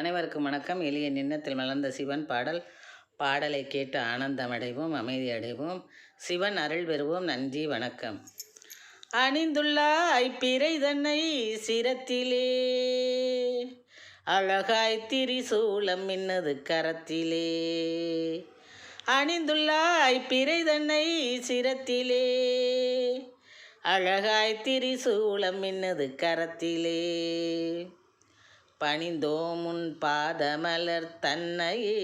அனைவருக்கும் வணக்கம். எளிய நின்னத்தில் மலர்ந்த சிவன் பாடல். பாடலை கேட்டு ஆனந்தமடைவோம் அமைதியடைவோம் சிவன் அருள் பெறுவோம். நன்றி வணக்கம். அணிந்துள்ளாய் பிறை தன்னை சிரத்திலே. அழகாய் திரிசூலம் மின்னது கரத்திலே. அணிந்துள்ளாய் பிறை தன்னை சிரத்திலே. அழகாய் திரிசூலம் மின்னது கரத்திலே. பணிந்தோமுன் பாதமலர் தன்னையே.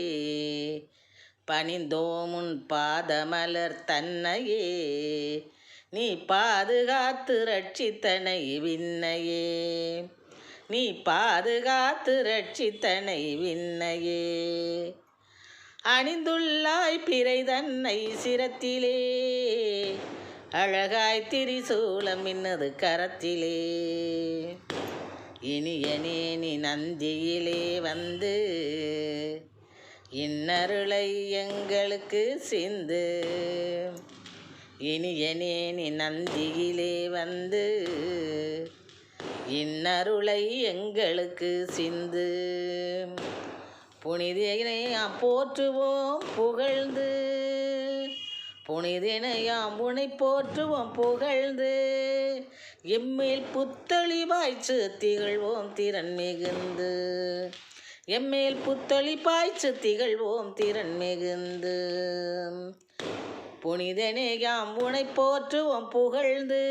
பணிந்தோமுன் பாதமலர் தன்னையே. நீ பாதுகாத்து ரட்சித்தனை விண்ணையே. நீ பாதுகாத்து ரட்சித்தனை விண்ணையே. அணிந்துள்ளாய் பிறை தன்னை சிரத்திலே. அழகாய் திரிசூலம் இன்னது கரத்திலே. இனியனே நீ நந்தியிலே வந்து இன்னருளை எங்களுக்கு சிந்து. இனியனே நீ நந்தியிலே வந்து இன்னருளை எங்களுக்கு சிந்து. புனிதனையாம் போற்றுவோம் புகழ்ந்து. புனிதனையாம் உனை போற்றுவோம் புகழ்ந்து. எம்மேல் புத்தளிவாய்ச்சு திகழ்வோம் திறன் மிகுந்து. எம்மேல் புத்தளி பாய்ச்சு திகழ்வோம் திறன் மிகுந்து. புனிதனே யாம் உனை போற்றுவோம் புகழ்ந்து.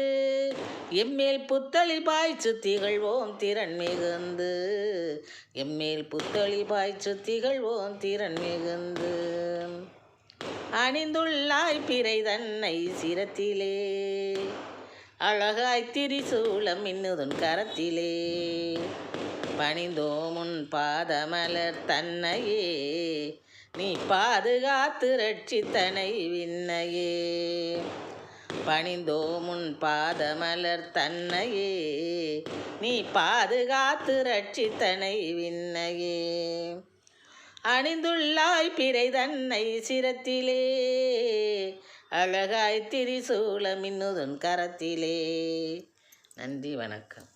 எம்மேல் புத்தளி பாய்ச்சு திகழ்வோம் திறன் மிகுந்து. எம்மேல் புத்தளி பாய்ச்சு திகழ்வோம் திறன் மிகுந்து. அணிந்துள்ளாய் பிறை தன்னை சிரத்திலே. அழகாய் திரிசூலம் இன்னுதன் கரத்திலே. பணிந்தோமுன் பாதமலர் தன்னையே. நீ பாதுகாத்து ரட்சித்தனை விண்ணையே. பணிந்தோமுன் பாதமலர் தன்னையே. நீ பாதுகாத்து ரட்சித்தனை விண்ணையே. அணிந்துள்ளாய் பிறை தன்னை சிரத்திலே. அழகாய் திரிசூலம் இன்னுதன் கரத்திலே. நன்றி வணக்கம்.